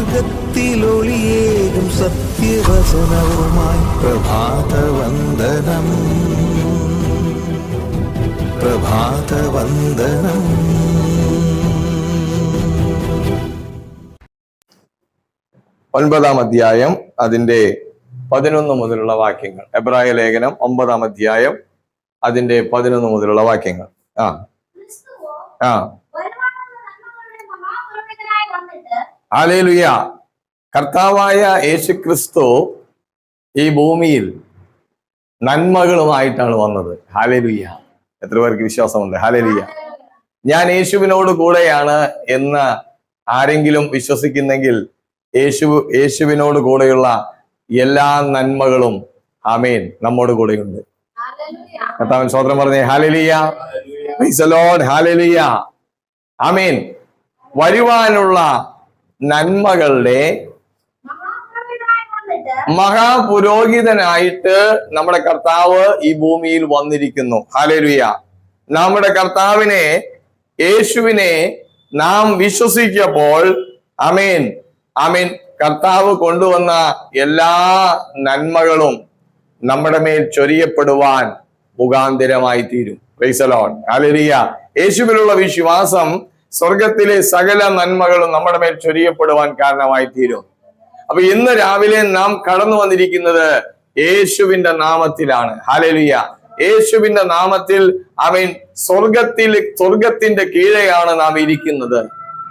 മാർഗത്തിലൊളിയേകും സത്യവചനവുമായി. പ്രഭാതവന്ദനം. പ്രഭാതവന്ദനം. ഒൻപതാം അധ്യായം അതിന്റെ പതിനൊന്ന് മുതലുള്ള വാക്യങ്ങൾ. എബ്രായ ലേഖനം ഒമ്പതാം അധ്യായം അതിന്റെ പതിനൊന്ന് മുതലുള്ള വാക്യങ്ങൾ. ആ. ആ വരുവാനുള്ള നന്മകളുടെ മഹാപുരോഹിതനായി വന്നിട്ട് ആലേലുയ കർത്താവായ യേശു ക്രിസ്തു ഈ ഭൂമിയിൽ നന്മകളുമായിട്ടാണ് വന്നത്. ഹാലേലുയ്യ എത്ര പേർക്ക് വിശ്വാസമുണ്ട്? ഹാലേലുയ്യ ഞാൻ യേശുവിനോട് കൂടെയാണ് എന്ന് ആരെങ്കിലും വിശ്വസിക്കുന്നെങ്കിൽ യേശു യേശുവിനോട് കൂടെയുള്ള എല്ലാ നന്മകളും ആമേൻ നമ്മോട് കൂടെയുണ്ട്. കർത്താവൻ സ്വതന്ത്രം പറഞ്ഞേ. ഹാലലിയ ഹാലലിയ ആമേൻ. വരുവാനുള്ള നന്മകളുടെ മഹാപുരോഹിതനായിട്ട് നമ്മുടെ കർത്താവ് ഈ ഭൂമിയിൽ വന്നിരിക്കുന്നു. ഹലരുയ നമ്മുടെ കർത്താവിനെ യേശുവിനെ നാം വിശ്വസിച്ചപ്പോൾ അമീൻ അമീൻ കർത്താവ് കൊണ്ടുവന്ന എല്ലാ നന്മകളും നമ്മുടെ മേൽ ചൊരിയപ്പെടുവാൻ മുഖാന്തരമായി തീരും പ്രൈസലോൺ ഹാലലിയ യേശുവിലുള്ള വിശ്വാസം സ്വർഗത്തിലെ സകല നന്മകളും നമ്മുടെ മേൽ ചൊരിയപ്പെടുവാൻ കാരണമായി തീരും അപ്പൊ ഇന്ന് രാവിലെ നാം കടന്നു വന്നിരിക്കുന്നത് യേശുവിന്റെ നാമത്തിലാണ്. ഹാലലിയ യേശുവിന്റെ നാമത്തിൽ അവൻ സ്വർഗത്തിൽ സ്വർഗത്തിന്റെ കീഴെയാണ് നാം ഇരിക്കുന്നത്.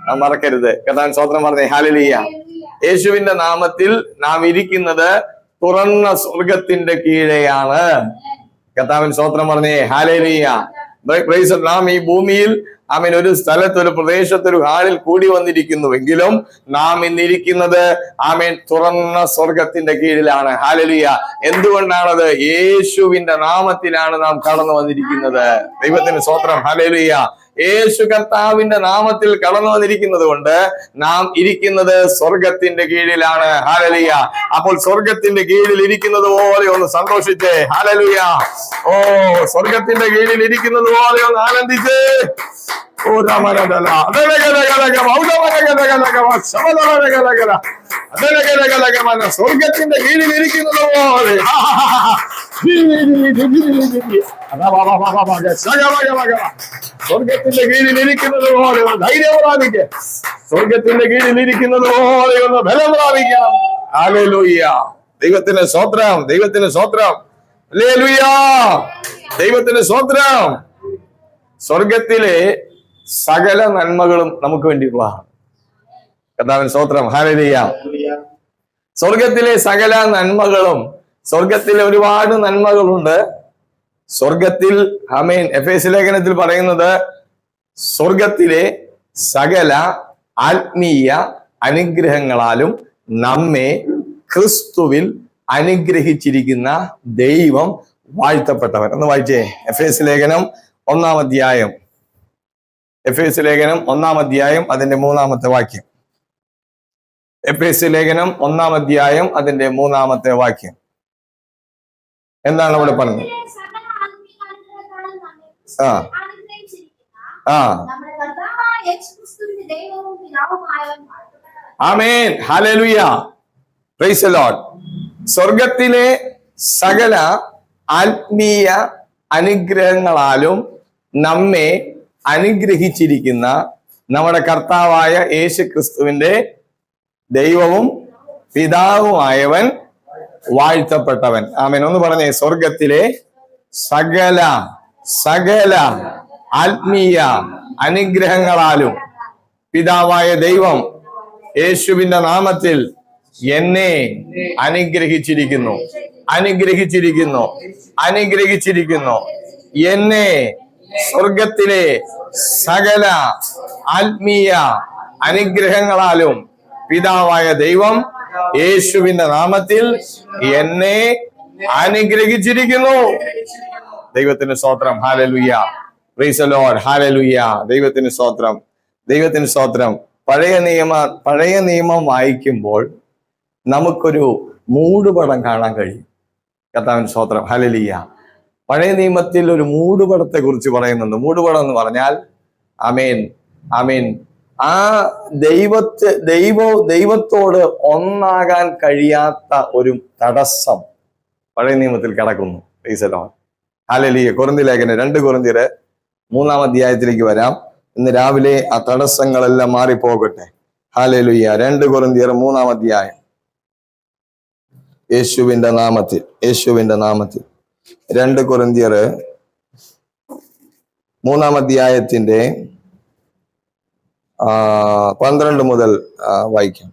നാം മറക്കരുത്. കഥാൻ സ്വത്രം പറഞ്ഞേ. ഹാലലിയ യേശുവിന്റെ നാമത്തിൽ നാം ഇരിക്കുന്നത് തുറന്ന സ്വർഗത്തിന്റെ കീഴെയാണ്. കഥാവിൻ സ്വത്രം പറഞ്ഞേ. ഹാലലിയ നാം ഈ ഭൂമിയിൽ അവൻ ഒരു സ്ഥലത്ത് ഒരു പ്രദേശത്ത് ഒരു ഹാളിൽ കൂടി വന്നിരിക്കുന്നുവെങ്കിലും നാം ഇന്നിരിക്കുന്നത് ആമേൻ തുറന്ന സ്വർഗത്തിന്റെ കീഴിലാണ്. ഹാലലിയ എന്തുകൊണ്ടാണത്? യേശുവിന്റെ നാമത്തിലാണ് നാം കടന്നു വന്നിരിക്കുന്നത്. ദൈവത്തിന് സ്വത്രം ഹാലലിയ യേശു കർത്താവിന്റെ നാമത്തിൽ കടന്നു വന്നിരിക്കുന്നത് കൊണ്ട് നാം ഇരിക്കുന്നത് സ്വർഗത്തിന്റെ കീഴിലാണ്. ഹാലലിയ അപ്പോൾ സ്വർഗത്തിന്റെ കീഴിൽ ഇരിക്കുന്നത് പോലെ ഒന്ന് സന്തോഷിച്ചേ. ഹാലലുയ ഓ സ്വർഗത്തിന്റെ കീഴിൽ ഇരിക്കുന്നത് പോലെ ഒന്ന് ആനന്ദിച്ചേ. സ്വർഗത്തിന്റെ കീഴിൽ ഇരിക്കുന്നത് പോലെ സ്വർഗത്തിന്റെ കീഴിൽ ഇരിക്കുന്നത് പോലെ ധൈര്യം പ്രാപിക്കുക സ്വർഗത്തിന്റെ കീഴിൽ ഇരിക്കുന്നത് പോലെ ഒന്ന് ബലം പ്രാപിക്കണം ഹാലലൂയ്യ ദൈവത്തിന്റെ സ്വത്രം ദൈവത്തിന് സ്വത്രം ഹല്ലേലൂയ ദൈവത്തിന് സ്വത്രം സ്വർഗത്തിലെ സകല നന്മകളും നമുക്ക് വേണ്ടിയുള്ളതാണ്. കർത്താവിന് സ്തോത്രം. ഹാരതീയ സ്വർഗത്തിലെ സകല നന്മകളും സ്വർഗത്തിലെ ഒരുപാട് നന്മകളുണ്ട്. സ്വർഗത്തിൽ ഹമീൻ എഫ് എസ് ലേഖനത്തിൽ പറയുന്നത് സ്വർഗത്തിലെ സകല ആത്മീയ അനുഗ്രഹങ്ങളാലും നമ്മെ ക്രിസ്തുവിൽ അനുഗ്രഹിച്ചിരിക്കുന്ന ദൈവം വാഴ്ത്തപ്പെട്ടവൻ. എന്ന് വായിച്ചേ. എഫ് എസ് ലേഖനം ഒന്നാം അധ്യായം. എഫ് എസ് ലേഖനം ഒന്നാം അധ്യായം അതിന്റെ മൂന്നാമത്തെ വാക്യം. എഫ് എസ് ലേഖനം ഒന്നാം അധ്യായം അതിന്റെ മൂന്നാമത്തെ വാക്യം. എന്താണ് അവിടെ പറഞ്ഞത്? ആ. ആ. ആമേൻ. ഹലലുയ സ്വർഗത്തിലെ സകല ആത്മീയ അനുഗ്രഹങ്ങളാലും നമ്മെ അനുഗ്രഹിച്ചിരിക്കുന്ന നമ്മുടെ കർത്താവായ യേശു ക്രിസ്തുവിന്റെ ദൈവവും പിതാവുമായവൻ വാഴ്ത്തപ്പെട്ടവൻ. ആമേൻ. ഒന്ന് പറഞ്ഞേ സ്വർഗത്തിലെ സകല സകല ആത്മീയ അനുഗ്രഹങ്ങളാലും പിതാവായ ദൈവം യേശുവിന്റെ നാമത്തിൽ എന്നെ അനുഗ്രഹിച്ചിരിക്കുന്നു. അനുഗ്രഹിച്ചിരിക്കുന്നു. അനുഗ്രഹിച്ചിരിക്കുന്നു. എന്നെ സ്വർഗത്തിലെ സകല ആത്മീയ അനുഗ്രഹങ്ങളാലും പിതാവായ ദൈവം യേശുവിന്റെ നാമത്തിൽ എന്നെ അനുഗ്രഹിച്ചിരിക്കുന്നു. ദൈവത്തിന് സ്തോത്രം. ഹാലലുയ്യ ലോർഡ് ഹാലലുയ്യ ദൈവത്തിന് സ്തോത്രം. ദൈവത്തിന് സ്തോത്രം. പഴയ നിയമ പഴയ നിയമം വായിക്കുമ്പോൾ നമുക്കൊരു മൂടുപടം കാണാൻ കഴിയും. കർത്താവിന് സ്തോത്രം. ഹലലിയ പഴയ നിയമത്തിൽ ഒരു മൂടുപടത്തെ കുറിച്ച് പറയുന്നുണ്ട്. മൂടുപടം എന്ന് പറഞ്ഞാൽ അമേൻ അമേൻ ആ ദൈവത്തെ ദൈവ ദൈവത്തോട് ഒന്നാകാൻ കഴിയാത്ത ഒരു തടസ്സം പഴയ നിയമത്തിൽ കിടക്കുന്നു. അലലിയ ഹാലലിയ ലേഖന രണ്ട് കുറുന്തിര് മൂന്നാം അധ്യായത്തിലേക്ക് വരാം. ഇന്ന് രാവിലെ ആ തടസ്സങ്ങളെല്ലാം മാറിപ്പോകട്ടെ. ഹാലലുയ്യ രണ്ട് കുറുന്തിയർ മൂന്നാം അധ്യായം. യേശുവിന്റെ നാമത്തിൽ യേശുവിന്റെ നാമത്തിൽ. രണ്ട് കുറന്തിയർ മൂന്നാം അധ്യായത്തിന്റെ പന്ത്രണ്ട് മുതൽ വായിക്കാം.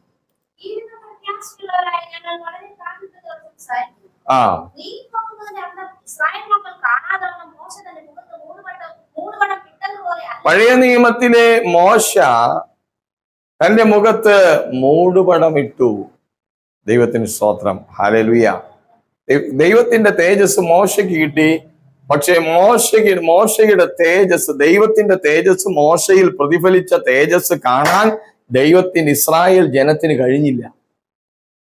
ആ. പഴയ നിയമത്തിലെ മോശ തന്റെ മുഖത്ത് മൂടുപടമിട്ടു ദൈവത്തിന് സ്തോത്രം ഹാലലുയ ദൈവത്തിന്റെ തേജസ് മോശയ്ക്ക് കിട്ടി. പക്ഷേ മോശയ്ക്ക് മോശയുടെ തേജസ് ദൈവത്തിന്റെ തേജസ് മോശയിൽ പ്രതിഫലിച്ച തേജസ് കാണാൻ ദൈവത്തിന് ഇസ്രായേൽ ജനത്തിന് കഴിഞ്ഞില്ല.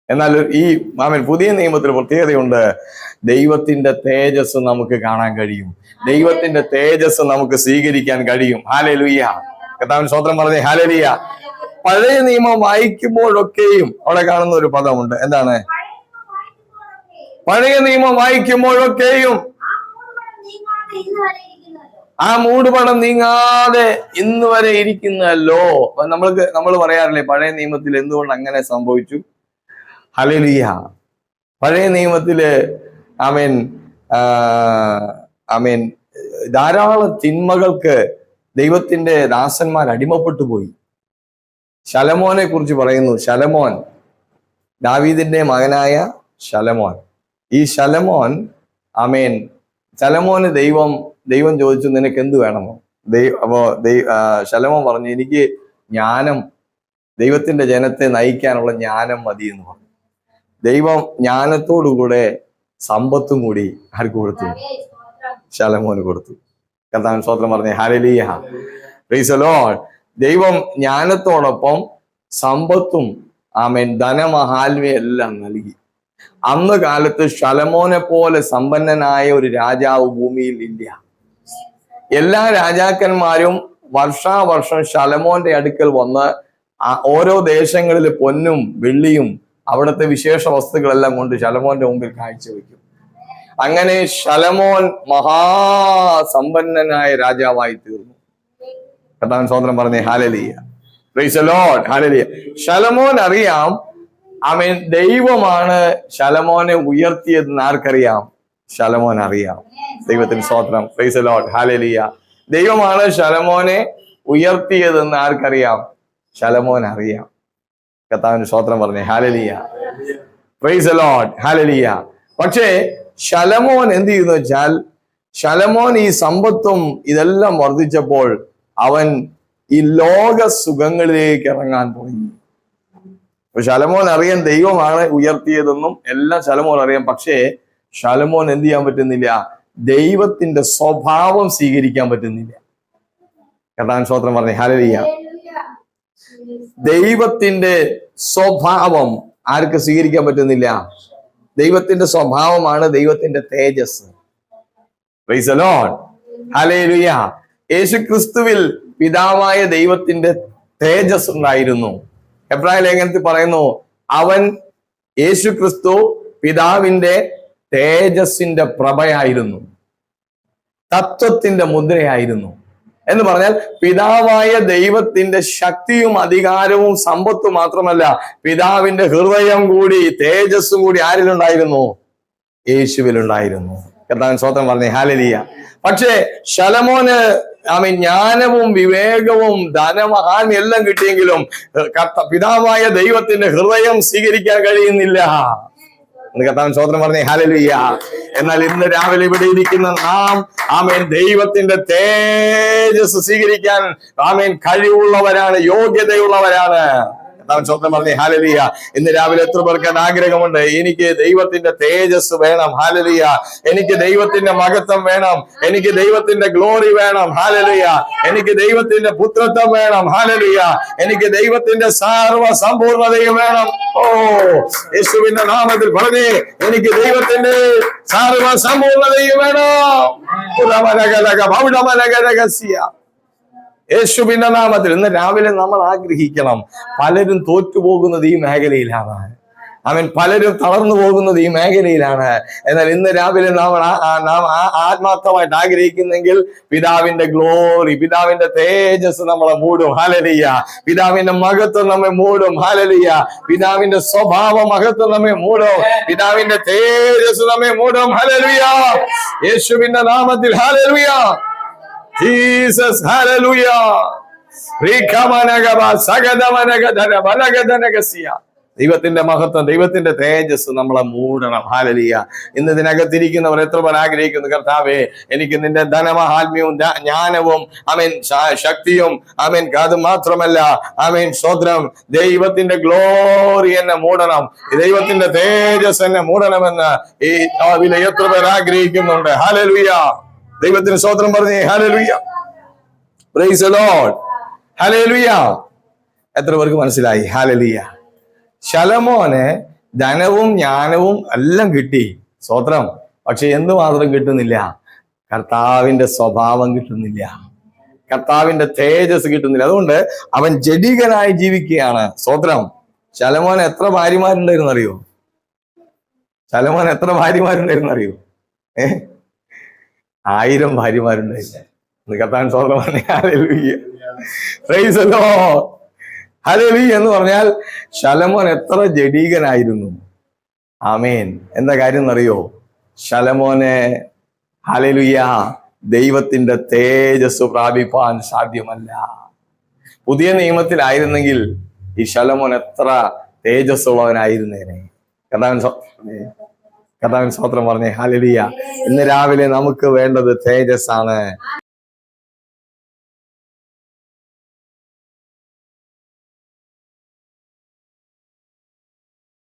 എന്നാൽ ഈ മാമൻ പുതിയ നിയമത്തിൽ പ്രത്യേകതയുണ്ട്. ദൈവത്തിന്റെ തേജസ് നമുക്ക് കാണാൻ കഴിയും. ദൈവത്തിന്റെ തേജസ് നമുക്ക് സ്വീകരിക്കാൻ കഴിയും. ഹാലലുയ്യ കഥാവൻ സ്വോത്രം പറഞ്ഞേ ഹാലലിയ പഴയ നിയമം വായിക്കുമ്പോഴൊക്കെയും അവിടെ കാണുന്ന ഒരു പദമുണ്ട്. എന്താണ്? പഴയ നിയമം വായിക്കുമ്പോഴൊക്കെയും ആ മൂടുപടം നീങ്ങാതെ ഇന്ന് വരെ ഇരിക്കുന്നല്ലോ നമ്മൾക്ക് നമ്മൾ പറയാറില്ലേ പഴയ നിയമത്തിൽ എന്തുകൊണ്ട് അങ്ങനെ സംഭവിച്ചു? ഹലലിയ പഴയ നിയമത്തിൽ ആമേൻ ആമേൻ ധാരാളം തിന്മകൾക്ക് ദൈവത്തിന്റെ ദാസന്മാർ അടിമപ്പെട്ടു പോയി. ശലമോനെ കുറിച്ച് പറയുന്നു. ശലമോൻ ദാവീദിന്റെ മകനായ ശലമോൻ. ഈ ശലമോൻ അമേൻ ശലമോന് ദൈവം ദൈവം ചോദിച്ചു നിനക്ക് എന്ത് വേണമോ? ദൈവ അപ്പോ ദൈവ ശലമോൻ പറഞ്ഞു എനിക്ക് ജ്ഞാനം ദൈവത്തിന്റെ ജനത്തെ നയിക്കാനുള്ള ജ്ഞാനം മതി എന്ന് പറഞ്ഞു. ദൈവം ജ്ഞാനത്തോടുകൂടെ സമ്പത്തും കൂടി ആർക്ക് കൊടുത്തു? ശലമോന് കൊടുത്തു. കർത്താൻ സ്വത്രം പറഞ്ഞേ ഹരലീയ റീസലോ ദൈവം ജ്ഞാനത്തോടൊപ്പം സമ്പത്തും ആമേൻ ധനമഹാൽവയെല്ലാം നൽകി. അന്ന് കാലത്ത് ശലമോനെ പോലെ സമ്പന്നനായ ഒരു രാജാവ് ഭൂമിയിൽ ഇല്ല. എല്ലാ രാജാക്കന്മാരും വർഷാവർഷം ശലമോന്റെ അടുക്കൽ വന്ന് ഓരോ ദേശങ്ങളിൽ പൊന്നും വെള്ളിയും അവിടുത്തെ വിശേഷ വസ്തുക്കളെല്ലാം കൊണ്ട് ശലമോന്റെ മുമ്പിൽ കാഴ്ചവെക്കും. അങ്ങനെ ശലമോൻ മഹാസമ്പന്നനായ രാജാവായി തീർന്നു. കഥാൻ സ്വതന്ത്രം പറഞ്ഞേ ഹാലലിയ ഹാലലിയ ശലമോൻ അറിയാം അവൻ ദൈവമാണ് ശലമോനെ ഉയർത്തിയതെന്ന് ആർക്കറിയാം? ശലമോൻ അറിയാം. ദൈവത്തിന് സ്വോത്രം പ്രൈസ് ലോട്ട് ഹാലലിയ ദൈവമാണ് ശലമോനെ ഉയർത്തിയതെന്ന് ആർക്കറിയാം? ശലമോൻ അറിയാം. കർത്താവിന് സ്വോത്രം പറഞ്ഞേ. ഹാലലിയ പ്രൈസ് ലോട്ട് ഹാലലിയ പക്ഷേ ശലമോൻ എന്ത് ചെയ്യുന്നു വെച്ചാൽ ശലമോൻ ഈ സമ്പത്തും ഇതെല്ലാം വർദ്ധിച്ചപ്പോൾ അവൻ ഈ ലോക സുഖങ്ങളിലേക്ക് ഇറങ്ങാൻ തുടങ്ങി. അപ്പൊ ശലമോൻ അറിയാൻ ദൈവമാണ് ഉയർത്തിയതെന്നും എല്ലാം ശലമോൻ അറിയാം. പക്ഷേ ശലമോൻ എന്ത് ചെയ്യാൻ പറ്റുന്നില്ല? ദൈവത്തിന്റെ സ്വഭാവം സ്വീകരിക്കാൻ പറ്റുന്നില്ല. കർത്താൻ സ്വത്രം പറഞ്ഞേ. ഹലലിയ ദൈവത്തിന്റെ സ്വഭാവം ആർക്ക് സ്വീകരിക്കാൻ പറ്റുന്നില്ല? ദൈവത്തിന്റെ സ്വഭാവമാണ് ദൈവത്തിന്റെ തേജസ്. യേശു ക്രിസ്തുവിൽ പിതാവായ ദൈവത്തിന്റെ തേജസ് ഉണ്ടായിരുന്നു. എബ്രായ ലേഖനത്തിൽ പറയുന്നു അവൻ യേശു ക്രിസ്തു പിതാവിന്റെ തേജസ്സിന്റെ പ്രഭയായിരുന്നു തത്വത്തിന്റെ മുദ്രയായിരുന്നു എന്ന് പറഞ്ഞാൽ പിതാവായ ദൈവത്തിന്റെ ശക്തിയും അധികാരവും സമ്പത്തും മാത്രമല്ല പിതാവിന്റെ ഹൃദയം കൂടി തേജസ്സും കൂടി ആരിലുണ്ടായിരുന്നു? യേശുവിലുണ്ടായിരുന്നു. കർത്താവൻ സ്വതം പറഞ്ഞു. ഹാലലിയ പക്ഷേ ശലമോന് ആമീൻ ജ്ഞാനവും വിവേകവും ധനമഹാൻ എല്ലാം കിട്ടിയെങ്കിലും പിതാവായ ദൈവത്തിന്റെ ഹൃദയം സ്വീകരിക്കാൻ കഴിയുന്നില്ല. എന്ന് കർത്താവൻ സ്വതന്ത്രം പറഞ്ഞേ. ഹാലലിയ എന്നാൽ ഇന്ന് രാവിലെ ഇവിടെ ഇരിക്കുന്ന നാം ആമേൻ ദൈവത്തിന്റെ തേജസ് സ്വീകരിക്കാൻ ആമേൻ കഴിവുള്ളവരാണ് യോഗ്യതയുള്ളവരാണ്. കർത്താവൻ സ്വന്തം പറഞ്ഞേ ഹാലലിയ ഇന്ന് രാവിലെ എത്ര പേർക്ക് ആഗ്രഹമുണ്ട്? എനിക്ക് ദൈവത്തിന്റെ തേജസ് വേണം. ഹാലലിയ എനിക്ക് ദൈവത്തിന്റെ മഹത്വം വേണം. എനിക്ക് ദൈവത്തിന്റെ ഗ്ലോറി വേണം. ഹാലലിയ എനിക്ക് ദൈവത്തിന്റെ പുത്രത്വം വേണം. ഹാലലിയ എനിക്ക് ദൈവത്തിന്റെ സർവ സമ്പൂർണതയും വേണം. ഓ യേശുവിന്റെ നാമത്തിൽ പറഞ്ഞേ എനിക്ക് ദൈവത്തിന്റെ സർവ സമ്പൂർണതയും വേണം യേശുവിന്റെ നാമത്തിൽ ഇന്ന് രാവിലെ നമ്മൾ ആഗ്രഹിക്കണം പലരും തോറ്റുപോകുന്നത് ഈ മേഖലയിലാണ്. അവൻ പലരും തളർന്നു പോകുന്നത് ഈ മേഖലയിലാണ്. എന്നാൽ ഇന്ന് രാവിലെ നാം നാം ആത്മാർത്ഥമായിട്ട് ആഗ്രഹിക്കുന്നെങ്കിൽ പിതാവിന്റെ ഗ്ലോറി പിതാവിന്റെ തേജസ് നമ്മളെ മൂടും. ഹാലലിയ പിതാവിന്റെ മഹത്വം നമ്മെ മൂടും. ഹാലലിയ പിതാവിന്റെ സ്വഭാവ മഹത്വം നമ്മെ മൂടും. പിതാവിന്റെ തേജസ് നമ്മെ മൂടും. ഹാലലിയ യേശുവിന്റെ നാമത്തിൽ. ഹാലലുയ ജീസസ് ബലഗധനഗസ്യ ദൈവത്തിന്റെ മഹത്വം ദൈവത്തിന്റെ തേജസ് നമ്മളെ മൂടണം. ഹാലലിയ ഇന്ന് ഇതിനകത്തിരിക്കുന്നവർ എത്ര പേർ ആഗ്രഹിക്കുന്നു? കർത്താവേ എനിക്ക് നിന്റെ ധനമഹാത്മ്യവും ജ്ഞാ- ജ്ഞാനവും അമിൻ ശക്തിയും അമിൻ അത് മാത്രമല്ല അമിൻ സ്വദ്രം ദൈവത്തിന്റെ ഗ്ലോറി എന്നെ മൂടണം. ദൈവത്തിന്റെ തേജസ് എന്നെ മൂടണമെന്ന് ഈ എത്ര പേർ ആഗ്രഹിക്കുന്നുണ്ട്? ഹാലലുയ ദൈവത്തിന് സ്വോത്രം പറഞ്ഞേ ഹാലലുയ പ്രൈസ് എത്ര പേർക്ക് മനസ്സിലായി? ഹാലലിയ ശലമോന് ധനവും ജ്ഞാനവും എല്ലാം കിട്ടി. സ്വോത്രം പക്ഷെ എന്ത് മാത്രം കിട്ടുന്നില്ല? കർത്താവിന്റെ സ്വഭാവം കിട്ടുന്നില്ല. കർത്താവിന്റെ തേജസ് കിട്ടുന്നില്ല. അതുകൊണ്ട് അവൻ ജഡികനായി ജീവിക്കുകയാണ്. സ്വോത്രം ശലമോൻ എത്ര ഭാര്യമാരുണ്ടായിരുന്നു അറിയോ? ശലമോൻ എത്ര ഭാര്യമാരുണ്ടായിരുന്നു അറിയോ? ഏ? ആയിരം ഭാര്യമാരുണ്ടായിരുന്നു ഇന്ന് കർത്താൻ സ്വതന്ത്രം പ്രൈസല്ലോ ഹലവി എന്ന് പറഞ്ഞാൽ ശലമോൻ എത്ര ജഡീകനായിരുന്നു? ആമേൻ. എന്താ കാര്യം എന്നറിയോ? ശലമോനെ ഹലലുയ ദൈവത്തിന്റെ തേജസ് പ്രാപിപ്പാൻ സാധ്യമല്ല. പുതിയ നിയമത്തിലായിരുന്നെങ്കിൽ ഈ ശലമോൻ എത്ര തേജസ് ഉള്ളവനായിരുന്നേനെ കഥാവൻ സ്വത്രം പറഞ്ഞേ ഹലലിയ ഇന്ന് രാവിലെ നമുക്ക് വേണ്ടത് തേജസ് ആണ്